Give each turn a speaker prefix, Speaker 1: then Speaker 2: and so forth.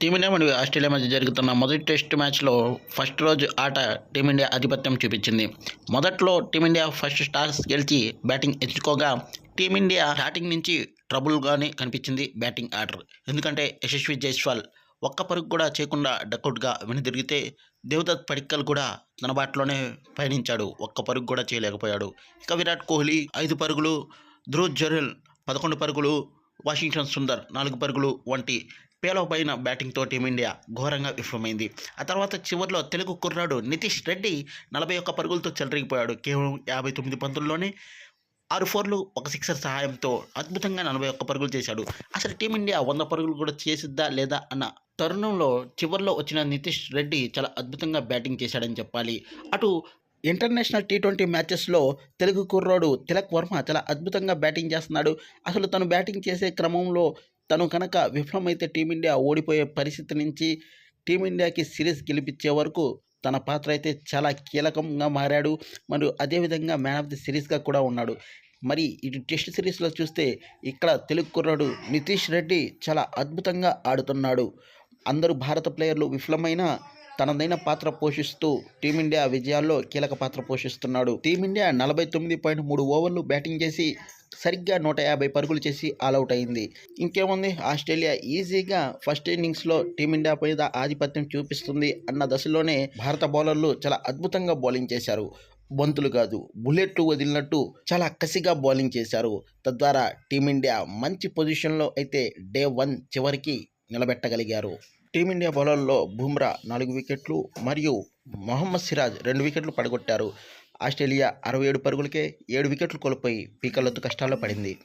Speaker 1: Team India మరియు Australia మధ్య జరుగుతున్న మొదటి టెస్ట్ మ్యాచ్లో ఫస్ట్ రోజు ఆట టీమిండియా ఆధిపత్యం చూపించింది. మొదట్లో టీమిండియా ఫస్ట్ స్టార్స్ గెలిచి బ్యాటింగ్ ఎంచుకోగా టీమిండియా స్టార్టింగ్ నుంచి ట్రబుల్గానే కనిపించింది బ్యాటింగ్ ఆర్డర్. ఎందుకంటే యశస్వి జైస్వాల్ ఒక్క పరుగు కూడా చేయకుండా డకౌట్గా వెనుదిరిగితే దేవదత్ పడిక్కల్ కూడా తన బాటలోనే పయనించాడు. ఒక్క పరుగు కూడా చేయలేకపోయాడు. ఇక విరాట్ కోహ్లీ ఐదు పరుగులు ధ్రువ్ జరెల్ పదకొండు పరుగులు వాషింగ్టన్ సుందర్ నాలుగు పరుగులు వంటి పేలవపైన బ్యాటింగ్తో టీమిండియా ఘోరంగా విఫలమైంది. ఆ తర్వాత చివరిలో తెలుగు కుర్రాడు నితీష్ రెడ్డి నలభై ఒక్క పరుగులతో చెలరిగిపోయాడు. కేవలం యాభై తొమ్మిది పంతుల్లోనే ఆరు ఫోర్లు ఒక సిక్సర్ సహాయంతో అద్భుతంగా నలభై ఒక్క పరుగులు చేశాడు. అసలు టీమిండియా వంద పరుగులు కూడా చేసిద్దా లేదా అన్న తరుణంలో చివరిలో వచ్చిన నితీష్ రెడ్డి చాలా అద్భుతంగా బ్యాటింగ్ చేశాడని చెప్పాలి. అటు ఇంటర్నేషనల్ టీ ట్వంటీ మ్యాచెస్లో తెలుగు కుర్రోడు తిలక్ వర్మ చాలా అద్భుతంగా బ్యాటింగ్ చేస్తున్నాడు. అసలు తను బ్యాటింగ్ చేసే క్రమంలో తను కనుక విఫలమైతే టీమిండియా ఓడిపోయే పరిస్థితి నుంచి టీమిండియాకి సిరీస్ గెలిపించే వరకు తన పాత్ర అయితే చాలా కీలకంగా మారాడు. మరియు అదేవిధంగా మ్యాన్ ఆఫ్ ది సిరీస్గా కూడా ఉన్నాడు. మరి ఇటు టెస్ట్ సిరీస్లో చూస్తే ఇక్కడ తెలుగు కుర్రాడు నితీష్ రెడ్డి చాలా అద్భుతంగా ఆడుతున్నాడు. అందరూ భారత ప్లేయర్లు విఫలమైన తనదైన పాత్ర పోషిస్తూ టీమిండియా విజయాల్లో కీలక పాత్ర పోషిస్తున్నాడు. టీమిండియా నలభై తొమ్మిది పాయింట్ మూడు ఓవర్లు బ్యాటింగ్ చేసి సరిగ్గా నూట యాభై పరుగులు చేసి ఆల్అవుట్ అయింది. ఇంకేముంది? ఆస్ట్రేలియా ఈజీగా ఫస్ట్ ఇన్నింగ్స్లో టీమిండియా మీద ఆధిపత్యం చూపిస్తుంది అన్న దశలోనే భారత బౌలర్లు చాలా అద్భుతంగా బౌలింగ్ చేశారు. బంతులు కాదు బుల్లెట్లు వదిలినట్టు చాలా కసిగా బౌలింగ్ చేశారు. తద్వారా టీమిండియా మంచి పొజిషన్లో అయితే డే వన్ చివరికి నిలబెట్టగలిగారు. టీమిండియా బౌలర్లో బుమ్రా నాలుగు వికెట్లు మరియు మొహమ్మద్ సిరాజ్ రెండు వికెట్లు పడగొట్టారు. ఆస్ట్రేలియా అరవై ఏడు పరుగులకే ఏడు వికెట్లు కోల్పోయి పీకలతో కష్టాల్లో పడింది.